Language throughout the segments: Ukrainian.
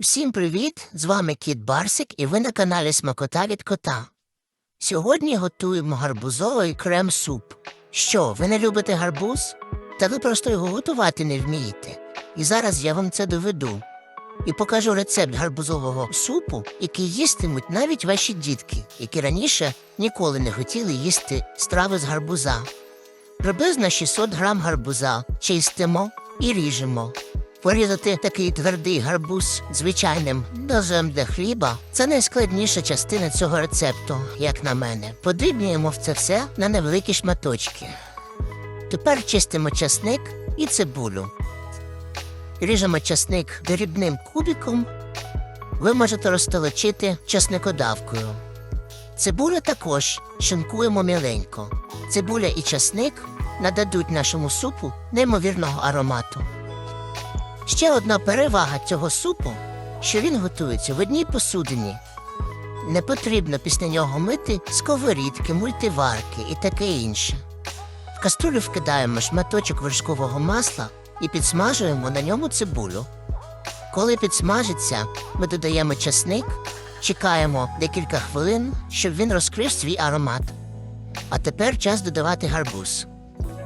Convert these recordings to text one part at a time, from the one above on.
Всім привіт! З вами Кіт Барсик і ви на каналі Смакота від кота. Сьогодні готуємо гарбузовий крем-суп. Що, ви не любите гарбуз? Та ви просто його готувати не вмієте. І зараз я вам це доведу. І покажу рецепт гарбузового супу, який їстимуть навіть ваші дітки, які раніше ніколи не хотіли їсти страви з гарбуза. Приблизно 600 грам гарбуза чистимо і ріжемо. Порізати такий твердий гарбуз звичайним ножем для хліба це найскладніша частина цього рецепту, як на мене. Подрібнюємо це все на невеликі шматочки. Тепер чистимо часник і цибулю. Ріжемо часник дрібним кубиком. Ви можете розтолочити часникодавкою. Цибулю також шинкуємо міленько. Цибуля і часник нададуть нашому супу неймовірного аромату. Ще одна перевага цього супу, що він готується в одній посудині. Не потрібно після нього мити сковорідки, мультиварки і таке інше. В каструлю вкидаємо шматочок вершкового масла і підсмажуємо на ньому цибулю. Коли підсмажиться, ми додаємо часник, чекаємо декілька хвилин, щоб він розкрив свій аромат. А тепер час додавати гарбуз.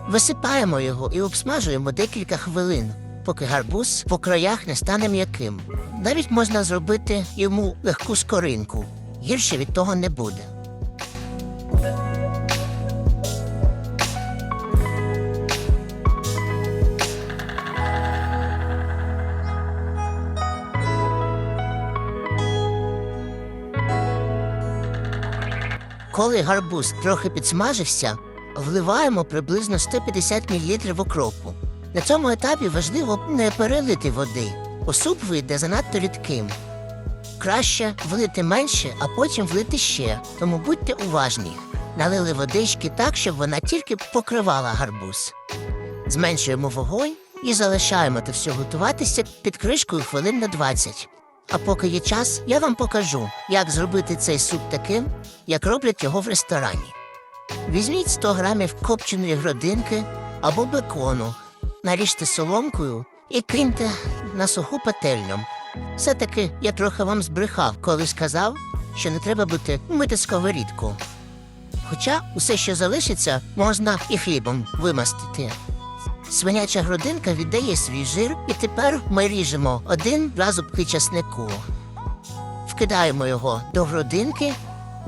Висипаємо його і обсмажуємо декілька хвилин, поки гарбуз по краях не стане м'яким. Навіть можна зробити йому легку скоринку. Гірше від того не буде. Коли гарбуз трохи підсмажився, вливаємо приблизно 150 мл окропу. На цьому етапі важливо не перелити води, бо суп вийде занадто рідким. Краще влити менше, а потім влити ще, тому будьте уважні. Налили водички так, щоб вона тільки покривала гарбуз. Зменшуємо вогонь і залишаємо це все готуватися під кришкою хвилин на 20. А поки є час, я вам покажу, як зробити цей суп таким, як роблять його в ресторані. Візьміть 100 грамів копченої грудинки або бекону, наріжте соломкою і киньте на суху пательню. Все-таки я трохи вам збрехав, коли сказав, що не треба буде мити сковорідку. Хоча усе, що залишиться, можна і хлібом вимастити. Свиняча грудинка віддає свій жир, і тепер ми ріжемо один два зубки часнику. Вкидаємо його до грудинки,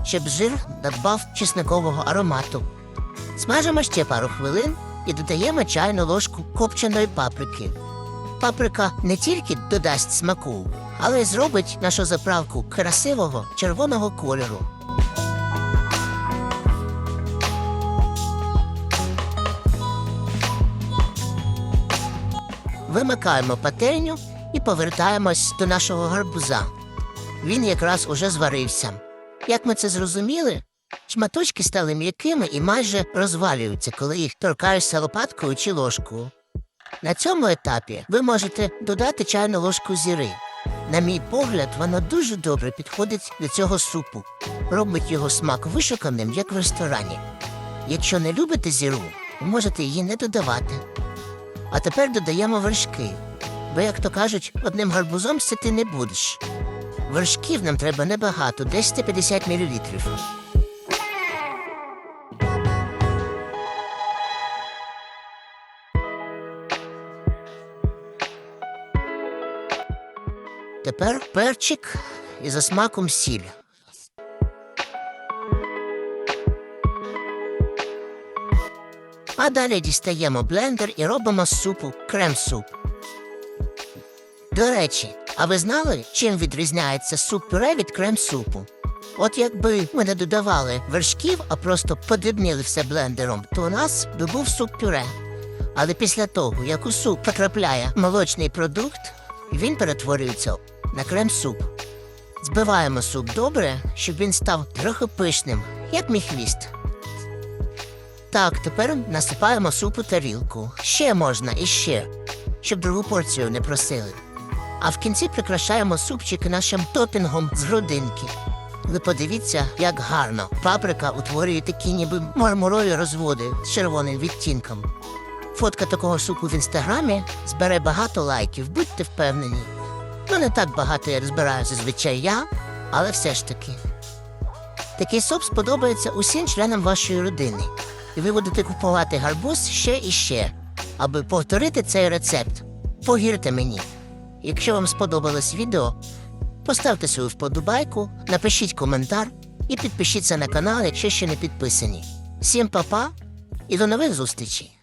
щоб жир надбав чесникового аромату. Смажимо ще пару хвилин і додаємо чайну ложку копченої паприки. Паприка не тільки додасть смаку, але й зробить нашу заправку красивого червоного кольору. Вимикаємо пательню і повертаємось до нашого гарбуза. Він якраз уже зварився. Як ми це зрозуміли, шматочки стали м'якими і майже розвалюються, коли їх торкаєшся лопаткою чи ложкою. На цьому етапі ви можете додати чайну ложку зіри. На мій погляд, воно дуже добре підходить до цього супу, робить його смак вишуканим, як в ресторані. Якщо не любите зіру, можете її не додавати. А тепер додаємо вершки. Бо, як то кажуть, одним гарбузом сити не будеш. Вершків нам треба небагато, десь 150 мл. Тепер перчик і за смаком сіль. А далі дістаємо блендер і робимо з супу крем-суп. До речі, а ви знали, чим відрізняється суп-пюре від крем-супу? От якби ми не додавали вершків, а просто подрібнили все блендером, то у нас би був суп-пюре. Але після того, як у суп потрапляє молочний продукт, він перетворюється на крем-суп. Збиваємо суп добре, щоб він став трохи пишним, як мій хвіст. Так, тепер насипаємо суп у тарілку. Ще можна і ще, щоб другу порцію не просили. А в кінці прикрашаємо супчик нашим топінгом з грудинки. Ви подивіться, як гарно. Паприка утворює такі ніби мармурові розводи з червоним відтінком. Фотка такого супу в інстаграмі збере багато лайків, будьте впевнені. Ну, не так багато я розбираю зазвичай я, але все ж таки. Такий суп сподобається усім членам вашої родини, і ви будете купувати гарбуз ще і ще, аби повторити цей рецепт. Повірте мені. Якщо вам сподобалось відео, поставте свою вподобайку, напишіть коментар і підпишіться на канал, якщо ще не підписані. Всім па-па і до нових зустрічей!